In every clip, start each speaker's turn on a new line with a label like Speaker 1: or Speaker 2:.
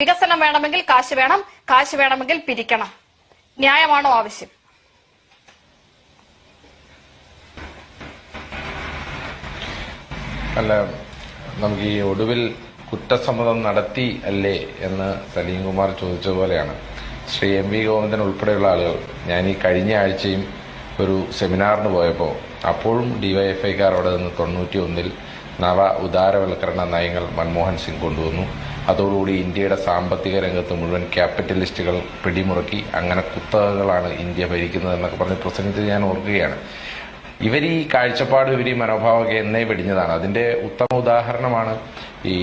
Speaker 1: വികസനം വേണമെങ്കിൽ കാശ് വേണം കാശ് വേണമെങ്കിൽ പിരിക്കണം. ന്യായമാണോ ആവശ്യം?
Speaker 2: അല്ല നമുക്ക് ഈ ഒടുവിൽ കുറ്റസമ്മതം നടത്തി അല്ലേ എന്ന് സലീംകുമാർ ചോദിച്ച പോലെയാണ് ശ്രീ എം വി ഗോവിന്ദൻ ഉൾപ്പെടെയുള്ള ആളുകൾ ഞാൻ ഈ കഴിഞ്ഞ ആഴ്ചയും ഒരു സെമിനാറിന് പോയപ്പോൾ അപ്പോഴും ഡിവൈഎഫ്ഐക്കാർ അവിടെ നിന്ന് തൊണ്ണൂറ്റി ഒന്നിൽ നവ ഉദാരവൽക്കരണ നയങ്ങൾ മൻമോഹൻ സിംഗ് കൊണ്ടുവന്നു. അതോടുകൂടി ഇന്ത്യയുടെ സാമ്പത്തിക രംഗത്ത് മുഴുവൻ ക്യാപിറ്റലിസ്റ്റുകൾ പിടിമുറുക്കി അങ്ങനെ കുത്തകകളാണ് ഇന്ത്യ ഭരിക്കുന്നത് എന്നൊക്കെ പറഞ്ഞ് പ്രസംഗിച്ചത് ഞാൻ ഓർക്കുകയാണ്. ഇവർ ഈ കാഴ്ചപ്പാട് ഇവർ ഈ മനോഭാവമൊക്കെ എന്നേ വെടിഞ്ഞതാണ്. അതിന്റെ ഉത്തമ ഉദാഹരണമാണ് ഈ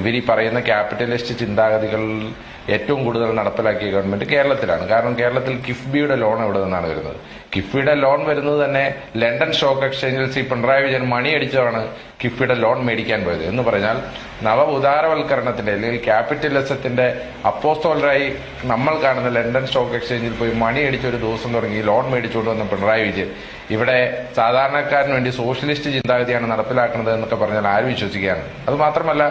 Speaker 2: ഇവർ ഈ പറയുന്ന ക്യാപിറ്റലിസ്റ്റ് ചിന്താഗതികൾ ഏറ്റവും കൂടുതൽ നടപ്പിലാക്കിയ ഗവൺമെന്റ് കേരളത്തിലാണ്. കാരണം കേരളത്തിൽ കിഫ്ബിയുടെ ലോൺ എവിടെ നിന്നാണ് വരുന്നത്? കിഫ്ബിയുടെ ലോൺ വരുന്നത് തന്നെ ലണ്ടൻ സ്റ്റോക്ക് എക്സ്ചേഞ്ചിൽ സി പിണറായി വിജയൻ മണി അടിച്ചതാണ് കിഫ്ബിയുടെ ലോൺ മേടിക്കാൻ പോയത്. എന്ന് പറഞ്ഞാൽ നവ ഉദാരവൽക്കരണത്തിന്റെ അല്ലെങ്കിൽ ക്യാപിറ്റലിസത്തിന്റെ അപ്പോസ്തോലരായി നമ്മൾ കാണുന്ന ലണ്ടൻ സ്റ്റോക്ക് എക്സ്ചേഞ്ചിൽ പോയി മണി അടിച്ച ഒരു ദിവസം തുടങ്ങി ലോൺ മേടിച്ചുകൊണ്ട് വന്ന പിണറായി വിജയൻ. ഇവിടെ സാധാരണക്കാരന് വേണ്ടി സോഷ്യലിസ്റ്റ് ചിന്താഗതിയാണ് നടപ്പിലാക്കുന്നത് എന്നൊക്കെ പറഞ്ഞാൽ ആര് വിശ്വസിക്കുകയാണ്? അത് മാത്രമല്ല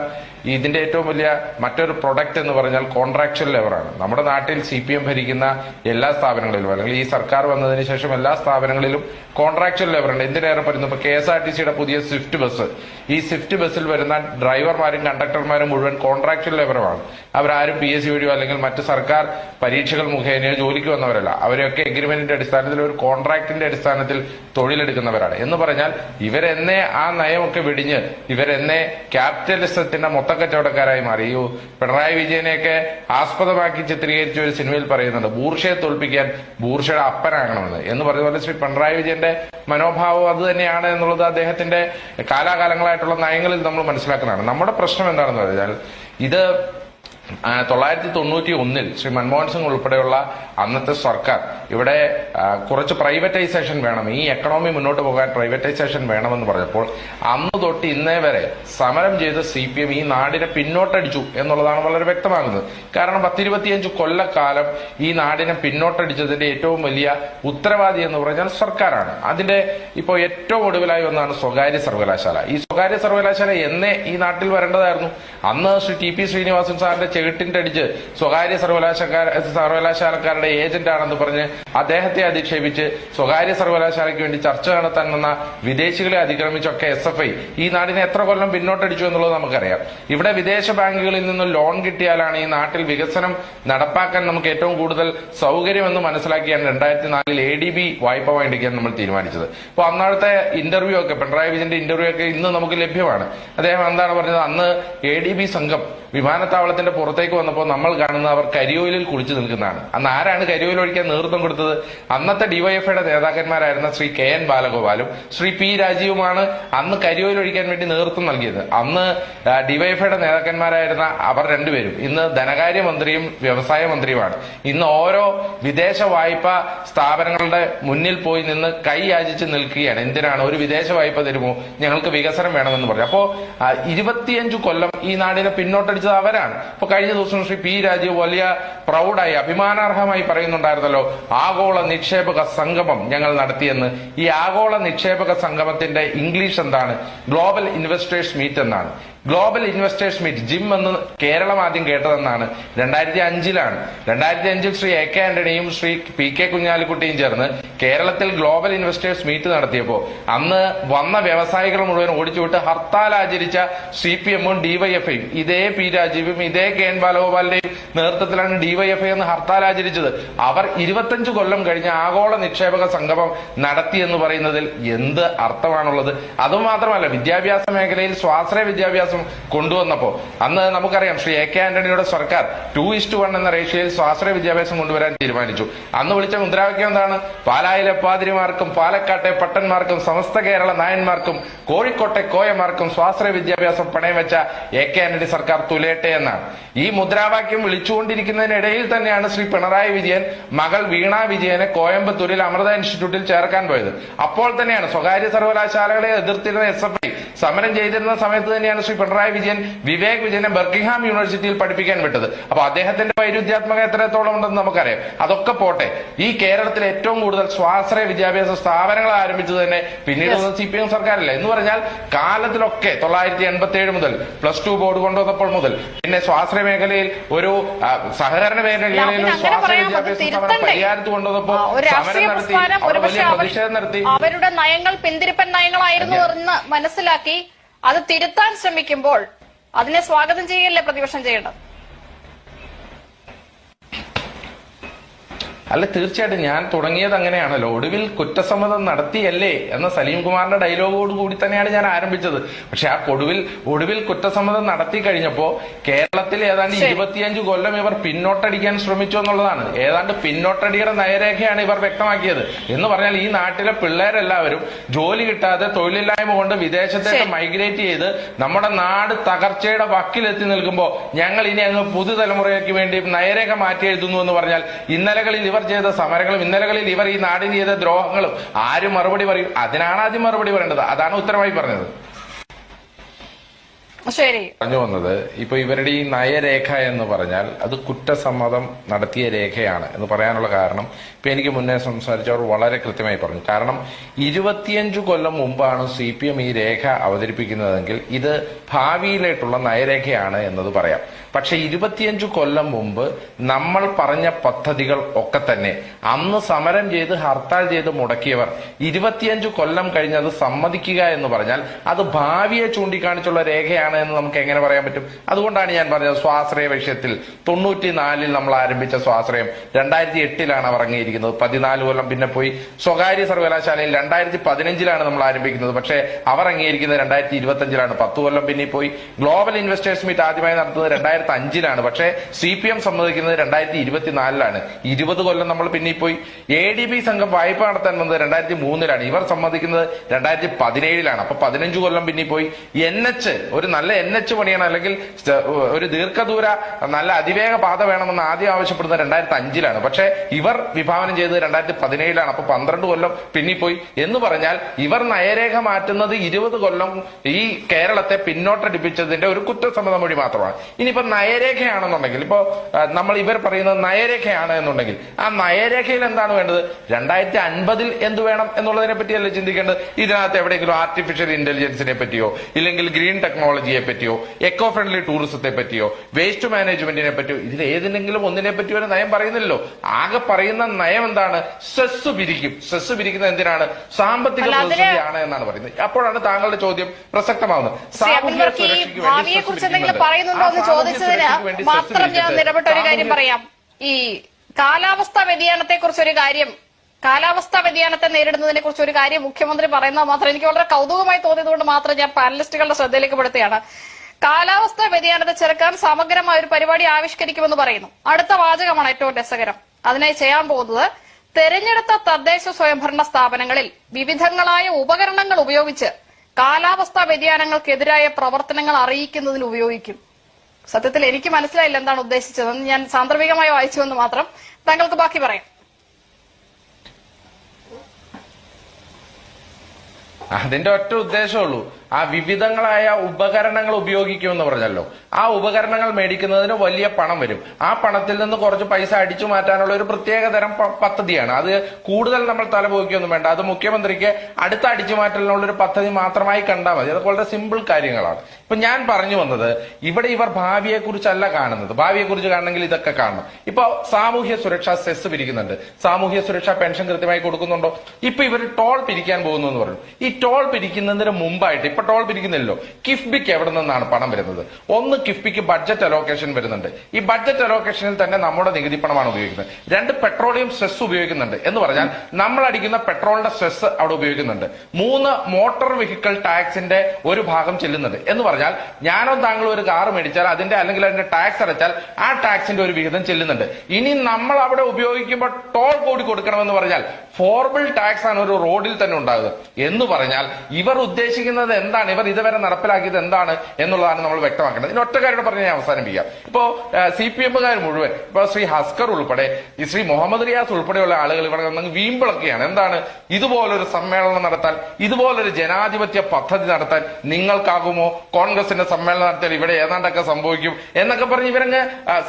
Speaker 2: ഇതിന്റെ ഏറ്റവും വലിയ മറ്റൊരു പ്രൊഡക്റ്റ് എന്ന് പറഞ്ഞാൽ കോൺട്രാക്ച്വൽ ലെവറാണ് നമ്മുടെ നാട്ടിൽ സി പി എം ഭരിക്കുന്ന എല്ലാ സ്ഥാപനങ്ങളിലും അല്ലെങ്കിൽ ഈ സർക്കാർ വന്നതിന് ശേഷം എല്ലാ സ്ഥാപനങ്ങളിലും കോൺട്രാക്ച്വൽ ലെവറുണ്ട് എന്തിനേറെ പറയുന്നു ഇപ്പൊ കെ എസ് ആർ ടി സിയുടെ പുതിയ സ്വിഫ്റ്റ് ബസ്. ഈ സ്വിഫ്റ്റ് ബസ്സിൽ വരുന്ന ഡ്രൈവർമാരും കണ്ടക്ടർമാരും മുഴുവൻ കോൺട്രാക്ച്വൽ ലെവറുമാണ് അവരാരും പി എസ് സി വഴിയോ അല്ലെങ്കിൽ മറ്റ് സർക്കാർ പരീക്ഷകൾ മുഖേനയോ ജോലിക്ക് വന്നവരല്ല. അവരെയൊക്കെ എഗ്രിമെന്റിന്റെ അടിസ്ഥാനത്തിൽ ഒരു കോൺട്രാക്ടിന്റെ അടിസ്ഥാനത്തിൽ തൊഴിലെടുക്കുന്നവരാണ്. എന്ന് പറഞ്ഞാൽ ഇവരെന്നെ ആ നയമൊക്കെ വെടിഞ്ഞ് ഇവരെന്നെ ക്യാപിറ്റലിസത്തിന്റെ മൊത്തക്കച്ചവടക്കാരായി മാറി. ഈ പിണറായി വിജയനെയൊക്കെ ആസ്പദമാക്കി ചിത്രീകരിച്ച ഒരു സിനിമയിൽ പറയുന്നുണ്ട് ബൂർഷയെ തോൽപ്പിക്കാൻ ബൂർഷയുടെ അപ്പനാകണമെന്ന്. എന്ന് പറഞ്ഞ പോലെ ശ്രീ പിണറായി വിജയന്റെ മനോഭാവം അത് തന്നെയാണ് എന്നുള്ളത് അദ്ദേഹത്തിന്റെ കാലാകാലങ്ങളായിട്ടുള്ള നയങ്ങളിൽ നമ്മൾ മനസ്സിലാക്കുന്നതാണ്. നമ്മുടെ പ്രശ്നം എന്താണെന്ന് പറഞ്ഞാൽ ഇത് തൊള്ളായിരത്തി തൊണ്ണൂറ്റി ഒന്നിൽ ശ്രീ മൻമോഹൻ സിംഗ് ഉൾപ്പെടെയുള്ള അന്നത്തെ സർക്കാർ ഇവിടെ കുറച്ച് പ്രൈവറ്റൈസേഷൻ വേണം. ഈ എക്കണോമി മുന്നോട്ട് പോകാൻ പ്രൈവറ്റൈസേഷൻ വേണമെന്ന് പറഞ്ഞപ്പോൾ അന്ന് തൊട്ട് ഇന്നേ വരെ സമരം ചെയ്ത് സി പി എം ഈ നാടിനെ പിന്നോട്ടടിച്ചു എന്നുള്ളതാണ് വളരെ വ്യക്തമാകുന്നത്. കാരണം പത്തിരുപത്തിയഞ്ച് കൊല്ലക്കാലം ഈ നാടിനെ പിന്നോട്ടടിച്ചതിന്റെ ഏറ്റവും വലിയ ഉത്തരവാദി എന്ന് പറഞ്ഞാൽ സർക്കാരാണ്. അതിന്റെ ഇപ്പോൾ ഏറ്റവും ഒടുവിലായി ഒന്നാണ് സ്വകാര്യ സർവകലാശാല. ഈ സ്വകാര്യ സർവകലാശാല എന്നേ ഈ നാട്ടിൽ വരേണ്ടതായിരുന്നു. അന്ന് ശ്രീ ടി പി ശ്രീനിവാസൻ സാറിന്റെ ചെകിട്ടിന്റെ അടിച്ച് സ്വകാര്യ സർവകലാശാല സർവകലാശാലക്കാരുടെ ഏജന്റ് ആണെന്ന് പറഞ്ഞ് അദ്ദേഹത്തെ അധിക്ഷേപിച്ച് സ്വകാര്യ സർവകലാശാലയ്ക്ക് വേണ്ടി ചർച്ച നടത്താൻ വിദേശികളെ അതിക്രമിച്ചൊക്കെ എസ് എഫ് ഐ. ഈ നാടിനെ എത്ര കൊല്ലം പിന്നോട്ടടിച്ചു എന്നുള്ളത് നമുക്കറിയാം. ഇവിടെ വിദേശ ബാങ്കുകളിൽ നിന്ന് ലോൺ കിട്ടിയാലാണ് ഈ നാട്ടിൽ വികസനം നടപ്പാക്കാൻ നമുക്ക് ഏറ്റവും കൂടുതൽ സൗകര്യമെന്ന് മനസ്സിലാക്കിയാണ് രണ്ടായിരത്തി നാലിൽ എ ഡി ബി വായ്പ വേണ്ടിക്കാൻ നമ്മൾ തീരുമാനിച്ചത്. അപ്പൊ അന്നാളത്തെ ഇന്റർവ്യൂ ഒക്കെ പിണറായി വിജയന്റെ ഇന്റർവ്യൂ ഒക്കെ ഇന്ന് നമുക്ക് ലഭ്യമാണ്. അദ്ദേഹം എന്താണ് പറഞ്ഞത്? അന്ന് എ ഡി ബി സംഘം വിമാനത്താവളത്തിന്റെ പുറത്തേക്ക് വന്നപ്പോൾ നമ്മൾ കാണുന്നത് അവർ കരിയോയിലിൽ കുളിച്ചു നിൽക്കുന്നതാണ്. അന്ന് ആരാണ് കരിയോയിൽ ഒഴിക്കാൻ നേതൃത്വം കൊടുത്തത്? അന്നത്തെ ഡിവൈഎഫ്ഐയുടെ നേതാക്കന്മാരായിരുന്ന ശ്രീ കെ എൻ ബാലഗോപാലും ശ്രീ പി രാജീവുമാണ് അന്ന് കരിയോയിൽ ഒഴിക്കാൻ വേണ്ടി നേതൃത്വം നൽകിയത്. അന്ന് ഡിവൈഎഫ്ഐയുടെ നേതാക്കന്മാരായിരുന്ന അവർ രണ്ടുപേരും. ഇന്ന് ധനകാര്യമന്ത്രിയും വ്യവസായ മന്ത്രിയുമാണ്. ഇന്ന് ഓരോ വിദേശ വായ്പ സ്ഥാപനങ്ങളുടെ മുന്നിൽ പോയി നിന്ന് കൈ യാചിച്ച് നിൽക്കുകയാണ്. എന്തിനാണ്? ഒരു വിദേശ വായ്പ തരുമോ? ഞങ്ങൾക്ക് വികസനം വേണമെന്ന് പറഞ്ഞു. അപ്പോ ആ, ഇരുപത്തിയഞ്ചു കൊല്ലം ഈ നാടിനെ പിന്നോട്ടടിച്ചത് അവരാണ്. കഴിഞ്ഞ ദിവസം ശ്രീ പി രാജീവ് വലിയ പ്രൗഡായി അഭിമാനാർഹമായി പറയുന്നുണ്ടായിരുന്നല്ലോ ആഗോള നിക്ഷേപക സംഗമം ഞങ്ങൾ നടത്തിയെന്ന്. ഈ ആഗോള നിക്ഷേപക സംഗമത്തിന്റെ ഇംഗ്ലീഷ് എന്താണ്? ഗ്ലോബൽ ഇൻവെസ്റ്റേഴ്സ് മീറ്റ് എന്നാണ്. ഗ്ലോബൽ ഇൻവെസ്റ്റേഴ്സ് മീറ്റ് ജിം എന്ന് കേരളം ആദ്യം കേട്ടതെന്നാണ്. രണ്ടായിരത്തി അഞ്ചിലാണ് രണ്ടായിരത്തി അഞ്ചിൽ ശ്രീ എ കെ ആന്റണിയും ശ്രീ പി കെ കുഞ്ഞാലിക്കുട്ടിയും ചേർന്ന് കേരളത്തിൽ ഗ്ലോബൽ ഇൻവെസ്റ്റേഴ്സ് മീറ്റ് നടത്തിയപ്പോൾ അന്ന് വന്ന വ്യവസായികൾ മുഴുവൻ ഓടിച്ചുവിട്ട് ഹർത്താൽ ആചരിച്ച സി പി എമ്മും ഡിവൈഎഫ്ഐയും ഇതേ പി രാജീവും ഇതേ കെ എൻ ബാലഗോപാലിന്റെയും നേതൃത്വത്തിലാണ് ഡിവൈഎഫ്ഐ എന്ന് ഹർത്താൽ ആചരിച്ചത്. അവർ ഇരുപത്തഞ്ച് കൊല്ലം കഴിഞ്ഞ ആഗോള നിക്ഷേപക സംഗമം നടത്തി എന്ന് പറയുന്നതിൽ എന്ത് അർത്ഥമാണുള്ളത്? അതുമാത്രമല്ല വിദ്യാഭ്യാസ മേഖലയിൽ സ്വാശ്രയ വിദ്യാഭ്യാസം കൊണ്ടുവന്നപ്പോ. അന്ന് നമുക്കറിയാം ശ്രീ എ കെ ആന്റണിയുടെ സർക്കാർ ടു ഇസ്റ്റ് വൺ എന്ന റേഷ്യയിൽ സ്വാശ്രയ വിദ്യാഭ്യാസം കൊണ്ടുവരാൻ തീരുമാനിച്ചു. അന്ന് വിളിച്ച മുദ്രാവാക്യം എന്താണ്? പാലായിലെ പാതിരിമാർക്കും പാലക്കാട്ടെ പട്ടന്മാർക്കും സമസ്ത കേരള നായന്മാർക്കും കോഴിക്കോട്ടെ കോയമാർക്കും സ്വാശ്രയ വിദ്യാഭ്യാസം പണയം വെച്ച എ കെ ആന്റണി സർക്കാർ തുലയട്ടെ എന്നാണ്. ഈ മുദ്രാവാക്യം വിളിച്ചുകൊണ്ടിരിക്കുന്നതിനിടയിൽ തന്നെയാണ് ശ്രീ പിണറായി വിജയൻ മകൾ വീണ വിജയനെ കോയമ്പത്തൂരിൽ അമൃത ഇൻസ്റ്റിറ്റ്യൂട്ടിൽ ചേർക്കാൻ പോയത്. അപ്പോൾ തന്നെയാണ് സ്വകാര്യ സർവകലാശാലകളെ എതിർത്തിരുന്ന എസ് എഫ് ഐ സമരം ചെയ്തിരുന്ന സമയത്ത് തന്നെയാണ് ശ്രീ പിണറായി വിജയൻ വിവേക് വിജയനെ ബർക്കിംഗ്ഹാം യൂണിവേഴ്സിറ്റിയിൽ പഠിപ്പിക്കാൻ വിട്ടത്. അപ്പൊ അദ്ദേഹത്തിന്റെ വൈരുദ്ധ്യാത്മക എത്രത്തോളം ഉണ്ടെന്ന് നമുക്കറിയാം. അതൊക്കെ പോട്ടെ. ഈ കേരളത്തിൽ ഏറ്റവും കൂടുതൽ സ്വാശ്രയ വിദ്യാഭ്യാസ സ്ഥാപനങ്ങൾ ആരംഭിച്ചത് തന്നെ പിന്നീട് സി പി എം സർക്കാരല്ല. എന്ന് പറഞ്ഞാൽ കാലത്തിലൊക്കെ തൊള്ളായിരത്തി എൺപത്തി ഏഴ് മുതൽ പ്ലസ് ടു ബോർഡ് കൊണ്ടുവന്നപ്പോൾ മുതൽ പിന്നെ സ്വാശ്രയ മേഖലയിൽ ഒരു സഹകരണ മേഖലയിൽ ഒരു സ്വാശ്രയ വിദ്യാഭ്യാസ സ്ഥാപനം? പരിഹാരത്ത് കൊണ്ടുവന്നപ്പോൾ സമരം നടത്തി. അവിടെ വലിയ പ്രതിഷേധം നടത്തി.
Speaker 1: അവരുടെ നയങ്ങൾ പിന്തിരിപ്പൻ നയങ്ങളായിരുന്നു എന്ന് മനസ്സിലാക്കി. അത് തിരുത്താൻ ശ്രമിക്കുമ്പോൾ അതിനെ സ്വാഗതം ചെയ്യല്ലേ പ്രതിപക്ഷം ചെയ്യേണ്ടത്?
Speaker 2: അല്ല തീർച്ചയായിട്ടും ഞാൻ തുടങ്ങിയത് അങ്ങനെയാണല്ലോ. ഒടുവിൽ കുറ്റസമ്മതം നടത്തിയല്ലേ എന്ന സലീം കുമാറിന്റെ ഡയലോഗോട് കൂടി തന്നെയാണ് ഞാൻ ആരംഭിച്ചത്. പക്ഷെ ആ ഒടുവിൽ ഒടുവിൽ കുറ്റസമ്മതം നടത്തി കഴിഞ്ഞപ്പോ കേരളത്തിൽ ഏതാണ്ട്. ഇരുപത്തിയഞ്ച് കൊല്ലം ഇവർ പിന്നോട്ടടിക്കാൻ ശ്രമിച്ചു എന്നുള്ളതാണ്. ഏതാണ്ട് പിന്നോട്ടടിയുടെ നയരേഖയാണ് ഇവർ വ്യക്തമാക്കിയത്. എന്ന് പറഞ്ഞാൽ ഈ നാട്ടിലെ പിള്ളേരെല്ലാവരും ജോലി കിട്ടാതെ തൊഴിലില്ലായ്മ കൊണ്ട് വിദേശത്തേക്ക് മൈഗ്രേറ്റ് ചെയ്ത് നമ്മുടെ നാട് തകർച്ചയുടെ വക്കിലെത്തി നിൽക്കുമ്പോൾ ഞങ്ങൾ ഇനി അങ്ങ് പുതുതലമുറയ്ക്ക് വേണ്ടി നയരേഖ മാറ്റി എഴുതുന്നു എന്ന് പറഞ്ഞാൽ ഇന്നലകളിൽ ഇവർ ചെയ്ത സമരങ്ങളും ഇന്നലകളിൽ ഇവർ ഈ നാടിന് ചെയ്ത ദ്രോഹങ്ങളും ആരും മറുപടി പറയും? അതിനാണ് ആദ്യം മറുപടി പറയേണ്ടത്. അതാണ് ഉത്തരമായി പറഞ്ഞത്.
Speaker 1: ശരി.
Speaker 2: പറഞ്ഞു വന്നത് ഇപ്പൊ ഇവരുടെ ഈ നയരേഖ എന്ന് പറഞ്ഞാൽ അത് കുറ്റസമ്മതം നടത്തിയ രേഖയാണ് എന്ന് പറയാനുള്ള കാരണം ഇപ്പൊ എനിക്ക് മുന്നേ സംസാരിച്ചവർ വളരെ കൃത്യമായി പറഞ്ഞു. കാരണം ഇരുപത്തിയഞ്ചു കൊല്ലം മുമ്പാണ് സി പി എം ഈ രേഖ അവതരിപ്പിക്കുന്നതെങ്കിൽ ഇത് ഭാവിയിലേക്കുള്ള നയരേഖയാണ് എന്നത് പറയാം. പക്ഷെ ഇരുപത്തിയഞ്ച് കൊല്ലം മുമ്പ് നമ്മൾ പറഞ്ഞ പദ്ധതികൾ ഒക്കെ തന്നെ അന്ന് സമരം ചെയ്ത് ഹർത്താൽ ചെയ്ത് മുടക്കിയവർ ഇരുപത്തിയഞ്ചു കൊല്ലം കഴിഞ്ഞ് അത് സമ്മതിക്കുക എന്ന് പറഞ്ഞാൽ അത് ഭാവിയെ ചൂണ്ടിക്കാണിച്ചുള്ള രേഖയാണ് എന്ന് നമുക്ക് എങ്ങനെ പറയാൻ പറ്റും? അതുകൊണ്ടാണ് ഞാൻ പറഞ്ഞത് സ്വാശ്രയ വിഷയത്തിൽ തൊണ്ണൂറ്റിനാലിൽ നമ്മൾ ആരംഭിച്ച സ്വാശ്രയം. രണ്ടായിരത്തി എട്ടിലാണ് അവർ ഇറങ്ങിയിരിക്കുന്നത് പതിനാല് കൊല്ലം പിന്നെ പോയി. സ്വകാര്യ സർവകലാശാലയിൽ രണ്ടായിരത്തി പതിനഞ്ചിലാണ് നമ്മൾ ആരംഭിക്കുന്നത്. പക്ഷേ അവർ അംഗീകരിക്കുന്നത് രണ്ടായിരത്തി ഇരുപത്തി അഞ്ചിലാണ് പത്ത് കൊല്ലം പിന്നെ പോയി. ഗ്ലോബൽ ഇൻവെസ്റ്റേഴ്സ് മീറ്റ് ആദ്യമായി നടത്തുന്നത് രണ്ടായിരത്തി അഞ്ചിലാണ് പക്ഷേ സി പി എം സമ്മതിക്കുന്നത് രണ്ടായിരത്തി ഇരുപത്തിനാലിലാണ് ഇരുപത് കൊല്ലം നമ്മൾ പിന്നെ പോയി. എ ഡി ബി സംഘം വായ്പ നടത്താൻ വന്നത് രണ്ടായിരത്തി മൂന്നിലാണ് ഇവർ സമ്മതിക്കുന്നത് രണ്ടായിരത്തി പതിനേഴിലാണ് അപ്പൊ പതിനഞ്ച് കൊല്ലം പിന്നെ പോയി. എൻ എച്ച് ഒരു നല്ല എൻ എച്ച് പണിയണം. അല്ലെങ്കിൽ ഒരു ദീർഘദൂര നല്ല അതിവേഗ പാത വേണമെന്ന് ആദ്യം ആവശ്യപ്പെടുന്നത് രണ്ടായിരത്തി അഞ്ചിലാണ് പക്ഷേ ഇവർ വിഭാവനം ചെയ്തത് രണ്ടായിരത്തി പതിനേഴിലാണ് അപ്പൊ പന്ത്രണ്ട് കൊല്ലം പിന്നിപ്പോയി എന്ന് പറഞ്ഞാൽ ഇവർ നയരേഖ മാറ്റുന്നത് ഇരുപത് കൊല്ലം ഈ കേരളത്തെ പിന്നോട്ടടിപ്പിച്ചതിന്റെ ഒരു കുറ്റസമ്മത മൊഴി മാത്രമാണ്. ഇനിയിപ്പോ നയരേഖയാണെന്നുണ്ടെങ്കിൽ ഇപ്പോ ആ, നമ്മൾ ഇവർ പറയുന്നത് നയരേഖയാണ് എന്നുണ്ടെങ്കിൽ ആ നയരേഖയിൽ എന്താണ് വേണ്ടത്? രണ്ടായിരത്തി അൻപതിൽ എന്ത് വേണം എന്നുള്ളതിനെ പറ്റിയല്ലേ ചിന്തിക്കേണ്ടത്? ഇതിനകത്ത് എവിടെയെങ്കിലും ആർട്ടിഫിഷ്യൽ ഇന്റലിജൻസിനെ പറ്റിയോ ഇല്ലെങ്കിൽ ഗ്രീൻ ടെക്നോളജിയെ പറ്റിയോ എക്കോ ഫ്രണ്ട്ലി ടൂറിസത്തെ പറ്റിയോ വേസ്റ്റ് മാനേജ്മെന്റിനെ പറ്റിയോ ഇതിൽ ഏതിനെങ്കിലും ഒന്നിനെ പറ്റി ഒരു നയം പറയുന്നില്ലല്ലോ. ആകെ പറയുന്ന നയം എന്താണ്? സെസ് പിരിക്കും. സെസ് പിരിക്കുന്നത് എന്തിനാണ്? സാമ്പത്തിക പ്രതിസന്ധിയാണ് എന്നാണ് പറയുന്നത്. അപ്പോഴാണ് താങ്കളുടെ ചോദ്യം പ്രസക്തമാവുന്നത്.
Speaker 1: സാമൂഹിക
Speaker 2: സുരക്ഷയ്ക്ക് വേണ്ടി സെസ്
Speaker 1: മാത്രം ഞാൻ നിലപെട്ട ഒരു കാര്യം പറയാം. ഈ കാലാവസ്ഥാ വ്യതിയാനത്തെ കുറിച്ച് ഒരു കാര്യം കാലാവസ്ഥാ വ്യതിയാനത്തെ നേരിടുന്നതിനെ കുറിച്ച് ഒരു കാര്യം മുഖ്യമന്ത്രി പറയുന്നത് മാത്രം എനിക്ക് വളരെ കൗതുകമായി തോന്നിയതുകൊണ്ട് മാത്രം ഞാൻ പാനലിസ്റ്റുകളുടെ ശ്രദ്ധയിലേക്ക് പെടുത്തുകയാണ്. കാലാവസ്ഥാ വ്യതിയാനത്തെ ചെറുക്കാൻ സമഗ്രമായ ഒരു പരിപാടി ആവിഷ്കരിക്കുമെന്ന് പറയുന്നു. അടുത്ത വാചകമാണ് ഏറ്റവും രസകരം. അതിനായി ചെയ്യാൻ പോകുന്നത് തെരഞ്ഞെടുത്ത തദ്ദേശ സ്വയംഭരണ സ്ഥാപനങ്ങളിൽ വിവിധങ്ങളായ ഉപകരണങ്ങൾ ഉപയോഗിച്ച് കാലാവസ്ഥാ വ്യതിയാനങ്ങൾക്കെതിരായ പ്രവർത്തനങ്ങൾ അറിയിക്കുന്നതിന് ഉപയോഗിക്കും. സത്യത്തിൽ എനിക്ക് മനസ്സിലായില്ല എന്താണ് ഉദ്ദേശിച്ചതെന്ന് ഞാൻ സാന്ദർഭികമായി വായിച്ചുവെന്ന് മാത്രം താങ്കൾക്ക് ബാക്കി പറയാം.
Speaker 2: അതിന്റെ ഒറ്റ ഉദ്ദേശമുള്ളൂ ആ വിവിധങ്ങളായ ഉപകരണങ്ങൾ ഉപയോഗിക്കുമെന്ന് പറഞ്ഞല്ലോ. ആ ഉപകരണങ്ങൾ മേടിക്കുന്നതിന് വലിയ പണം വരും. ആ പണത്തിൽ നിന്ന് കുറച്ച് പൈസ അടിച്ചു മാറ്റാനുള്ള ഒരു പ്രത്യേക തരം പദ്ധതിയാണ്. അത് കൂടുതൽ നമ്മൾ തലപോയിക്കൊന്നും വേണ്ട. അത് മുഖ്യമന്ത്രിക്ക് അടുത്ത അടിച്ചു മാറ്റലിനുള്ള ഒരു പദ്ധതി മാത്രമായി കണ്ടാൽ മതി. അത് വളരെ സിമ്പിൾ കാര്യങ്ങളാണ്. ഇപ്പൊ ഞാൻ പറഞ്ഞു വന്നത് ഇവിടെ ഇവർ ഭാവിയെ കുറിച്ചല്ല കാണുന്നത്. ഭാവിയെ കുറിച്ച് കാണണമെങ്കിൽ ഇതൊക്കെ കാണണം. ഇപ്പൊ സാമൂഹ്യ സുരക്ഷാ സെസ് പിരിക്കുന്നുണ്ട്. സാമൂഹ്യ സുരക്ഷാ പെൻഷൻ കൃത്യമായി കൊടുക്കുന്നുണ്ടോ? ഇപ്പൊ ഇവർ ടോൾ പിരിക്കാൻ പോകുന്നു എന്ന് പറഞ്ഞു. ഈ ടോൾ പിരിക്കുന്നതിന് മുമ്പായിട്ട് ഇപ്പൊ ടോൾ പിരിക്കുന്നില്ലല്ലോ. കിഫ്ബിക്ക് എവിടെ നിന്നാണ് പണം വരുന്നത്? ഒന്ന് കിഫ്ബിക്ക് ബഡ്ജറ്റ് അലോക്കേഷൻ വരുന്നുണ്ട്. ഈ ബഡ്ജറ്റ് അലോക്കേഷനിൽ തന്നെ നമ്മുടെ നികുതി പണമാണ് ഉപയോഗിക്കുന്നത്. രണ്ട് പെട്രോളിയം സെസ് ഉപയോഗിക്കുന്നുണ്ട്. എന്ന് പറഞ്ഞാൽ നമ്മൾ അടിക്കുന്ന പെട്രോളിന്റെ സെസ് അവിടെ ഉപയോഗിക്കുന്നുണ്ട്. മൂന്ന് മോട്ടോർ വെഹിക്കിൾ ടാക്സിന്റെ ഒരു ഭാഗം ചെല്ലുന്നുണ്ട് എന്ന് പറഞ്ഞാൽ ഞാനോ താങ്കൾ ഒരു കാർ മേടിച്ചാൽ അതിന്റെ അല്ലെങ്കിൽ അതിന്റെ ടാക്സ് അടച്ചാൽ ആ ടാക്സിന്റെ ഒരു വിഹിതം ചെല്ലുന്നുണ്ട്. ഇനി നമ്മൾ അവിടെ ഉപയോഗിക്കുമ്പോൾ ടോൾ കൂടി കൊടുക്കണമെന്ന് പറഞ്ഞാൽ ഫോർബിൾ ടാക്സ് ആണ് ഒരു റോഡിൽ തന്നെ ഉണ്ടാകുക എന്ന് പറഞ്ഞാൽ ഇവർ ഉദ്ദേശിക്കുന്നത് എന്താണ് ഇവർ ഇതുവരെ നടപ്പിലാക്കിയത് എന്താണ് എന്നുള്ളതാണ് നമ്മൾ വ്യക്തമാക്കേണ്ടത്. ഇതിന് ഒറ്റ കാര്യം പറഞ്ഞ് ഞാൻ അവസാനിപ്പിക്കാം. ഇപ്പോ സി പി എമ്മുകാർ മുഴുവൻ ഇപ്പൊ ശ്രീ ഹസ്കർ ഉൾപ്പെടെ ശ്രീ മുഹമ്മദ് റിയാസ് ഉൾപ്പെടെയുള്ള ആളുകൾ ഇവിടെ വന്ന് വീമ്പിളക്കുകയാണ്. എന്താണ്? ഇതുപോലൊരു സമ്മേളനം നടത്താൻ ഇതുപോലൊരു ജനാധിപത്യ പദ്ധതി നടത്താൻ നിങ്ങൾക്കാകുമോ? കോൺഗ്രസിന്റെ സമ്മേളനം നടത്തിയാൽ ഇവിടെ ഏതാണ്ടൊക്കെ സംഭവിക്കും എന്നൊക്കെ പറഞ്ഞ് ഇവരങ്ങ്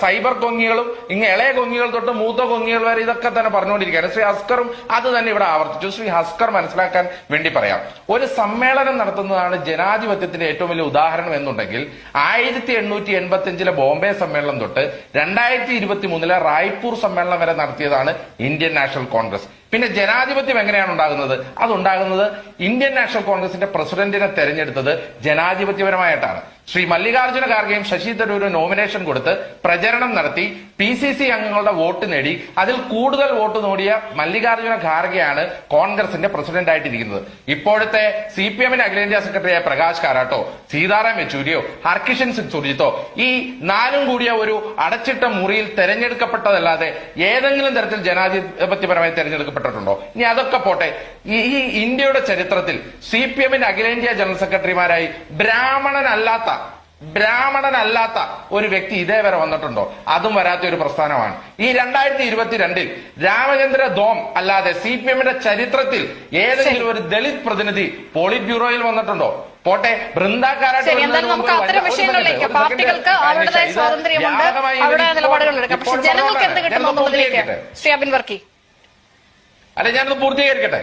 Speaker 2: സൈബർ കൊങ്ങികളും ഇങ്ങ് ഇളയ കൊങ്ങികൾ തൊട്ട് മൂത്ത കൊങ്ങികൾ വരെ ഇതൊക്കെ തന്നെ പറഞ്ഞുകൊണ്ടിരിക്കുകയാണ്. ശ്രീ ഹസ്കറും അത് തന്നെ ഇവിടെ ആവർത്തിച്ചു. ശ്രീ ഹസ്കർ മനസ്സിലാക്കാൻ വേണ്ടി പറയാം. ഒരു സമ്മേളനം നടത്തുന്നതാണ് ജനാധിപത്യത്തിന്റെ ഏറ്റവും വലിയ ഉദാഹരണം എന്നുണ്ടെങ്കിൽ ആയിരത്തി എണ്ണൂറ്റി എൺപത്തി അഞ്ചിലെ ബോംബെ സമ്മേളനം തൊട്ട് രണ്ടായിരത്തി ഇരുപത്തി മൂന്നിലെ റായ്പൂർ സമ്മേളനം വരെ നടത്തിയതാണ് ഇന്ത്യൻ നാഷണൽ കോൺഗ്രസ്. പിന്നെ ജനാധിപത്യം എങ്ങനെയാണ് ഉണ്ടാകുന്നത്? അതുണ്ടാകുന്നത് ഇന്ത്യൻ നാഷണൽ കോൺഗ്രസിന്റെ പ്രസിഡന്റിനെ തെരഞ്ഞെടുത്തത് ജനാധിപത്യപരമായിട്ടാണ്. ശ്രീ മല്ലികാർജുന ഖാർഗെയും ശശി തരൂരും നോമിനേഷൻ കൊടുത്ത് പ്രചരണം നടത്തി പി സി സി അംഗങ്ങളുടെ വോട്ട് നേടി. അതിൽ കൂടുതൽ വോട്ട് നേടിയ മല്ലികാർജുന ഖാർഗെയാണ് കോൺഗ്രസിന്റെ പ്രസിഡന്റായിട്ടിരിക്കുന്നത്. ഇപ്പോഴത്തെ സി പി എമ്മിന്റെ അഖിലേന്ത്യാ സെക്രട്ടറിയായ പ്രകാശ് കാരാട്ടോ സീതാറാം യെച്ചൂരിയോ ഹർകിഷൻ സിംഗ് സുർജിത്തോ ഈ നാലും കൂടിയ ഒരു അടച്ചിട്ട മുറിയിൽ തെരഞ്ഞെടുക്കപ്പെട്ടതല്ലാതെ ഏതെങ്കിലും തരത്തിൽ ജനാധിപത്യപരമായി തെരഞ്ഞെടുക്കപ്പെട്ടിട്ടുണ്ടോ? ഇനി അതൊക്കെ പോട്ടെ. ഈ ഇന്ത്യയുടെ ചരിത്രത്തിൽ സി പി എമ്മിന്റെ അഖിലേന്ത്യാ ജനറൽ സെക്രട്ടറിമാരായി ബ്രാഹ്മണനല്ലാത്ത ബ്രാഹ്മണനല്ലാത്ത ഒരു വ്യക്തി ഇതേ വരെ വന്നിട്ടുണ്ടോ? അതും വരാത്ത ഒരു പ്രസ്ഥാനമാണ്. ഈ രണ്ടായിരത്തി ഇരുപത്തിരണ്ടിൽ രാമചന്ദ്ര ദോം അല്ലാതെ സി പി എമ്മിന്റെ ചരിത്രത്തിൽ ഏതെങ്കിലും ഒരു ദളിത് പ്രതിനിധി പോളിറ്റ് ബ്യൂറോയിൽ വന്നിട്ടുണ്ടോ? പോട്ടെ
Speaker 1: ശരി എന്തായാലും നമുക്ക് അത്തരം വിഷയങ്ങളിലേക്ക് പാർട്ടികൾക്ക് അവരുടേതായ സ്വാതന്ത്ര്യമുണ്ട്. അവരുടെ നിലപാടുകൾ എടുക്കാം പക്ഷെ ജനങ്ങൾക്ക് എന്ത് കിട്ടുന്നു എന്നുള്ളതിലേക്ക് ശ്രീ അബിൻ വർക്കി.
Speaker 2: അല്ല ഞാനത് പൂർത്തീകരിക്കട്ടെ?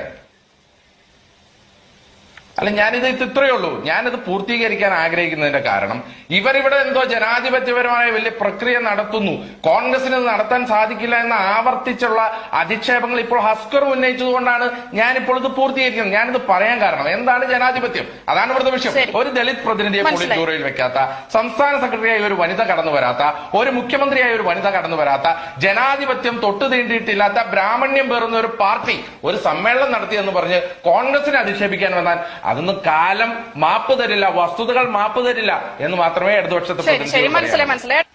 Speaker 2: അല്ല ഞാനിത് ഇത് ഇത്രയേ ഉള്ളൂ. ഞാനിത് പൂർത്തീകരിക്കാൻ ആഗ്രഹിക്കുന്നതിന്റെ കാരണം ഇവരിവിടെ എന്തോ ജനാധിപത്യപരമായ വലിയ പ്രക്രിയ നടത്തുന്നു. കോൺഗ്രസിന് ഇത് നടത്താൻ സാധിക്കില്ല എന്ന ആവർത്തിച്ചുള്ള അധിക്ഷേപങ്ങൾ ഇപ്പോൾ ഹസ്കർ ഉന്നയിച്ചതുകൊണ്ടാണ് ഞാനിപ്പോൾ ഇത് പൂർത്തീകരിക്കുന്നത്. ഞാനിത് പറയാൻ കാരണം എന്താണ് ജനാധിപത്യം? അതാണ് ഇവിടുത്തെ വിഷയം. ഒരു ദളിത് പ്രതിനിധിയെ പോളിറ്റ്
Speaker 1: മനസ്സിലായി.
Speaker 2: ബ്യൂറോയിൽ വെക്കാത്ത സംസ്ഥാന സെക്രട്ടറിയായി ഒരു വനിത കടന്നു വരാത്ത ഒരു മുഖ്യമന്ത്രിയായി ഒരു വനിത കടന്നു വരാത്ത ജനാധിപത്യം തൊട്ടു തീണ്ടിയിട്ടില്ലാത്ത ബ്രാഹ്മണ്യം പേറുന്ന ഒരു പാർട്ടി ഒരു സമ്മേളനം നടത്തിയെന്ന് പറഞ്ഞ് കോൺഗ്രസിനെ അധിക്ഷേപിക്കാൻ വന്നാൽ അതൊന്നും കാലം മാപ്പ് തരില്ല വസ്തുതകൾ മാപ്പ് തരില്ല എന്ന് മാത്രമേ ഇടതുപക്ഷത്തെ
Speaker 1: മനസ്സിലായി മനസ്സിലായി.